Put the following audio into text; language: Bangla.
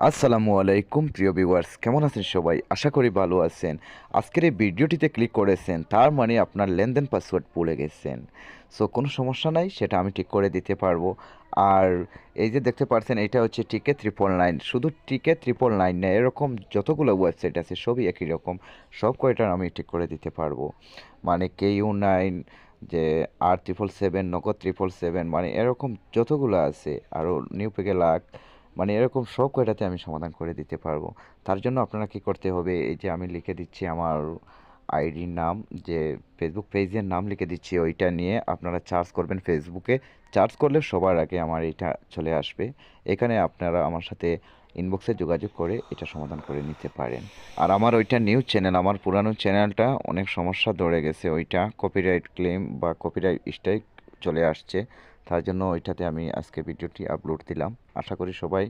আসসালামু আলাইকুম, প্রিয় ভিউয়ার্স কেমন আছেন সবাই? আশা করি ভালো আছেন। আজকের এই ভিডিওটিতে ক্লিক করেছেন, তার মানে আপনার লেনদেন পাসওয়ার্ড ভুলে গেছেন। সো কোনো সমস্যা নাই, সেটা আমি ঠিক করে দিতে পারব। আর এই যে দেখতে পাচ্ছেন, এটা হচ্ছে টিকে ত্রিপল নাইন শুধু টিকে ত্রিপল নাইন না, এরকম যতগুলো ওয়েবসাইট আছে, সবই একই রকম। সব কয়টার আমি ঠিক করে দিতে পারব। মানে কে ইউ নাইন যে আর ট্রিপল সেভেন নগদ ট্রিপল সেভেন মানে এরকম যতগুলো আছে, আরও নিউ পেকে লাখ মানে এরকম সব কয়টাতে আমি সমাধান করে দিতে পারব। তার জন্য আপনারা কি করতে হবে, এই যে আমি লিখে দিচ্ছি আমার আইডির নাম, যে ফেসবুক পেজের নাম লিখে দিচ্ছি ওইটা নিয়ে আপনারা চার্জ করবেন ফেসবুকে চার্জ করলে সবার আগে আমার এটা চলে আসবে। এখানে আপনারা আমার সাথে ইনবক্সে যোগাযোগ করে এটা সমাধান করে নিতে পারেন। আর আমার ওইটা নিউজ চ্যানেল আমার পুরানো চ্যানেলটা অনেক সমস্যা ধরে গেছে। ওইটা কপিরাইট ক্লেম বা কপিরাইট স্ট্রাইক চলে আসছে। তার জন্য ওইটাতে আমি আজকে ভিডিওটি আপলোড দিলাম। আশা করি সবাই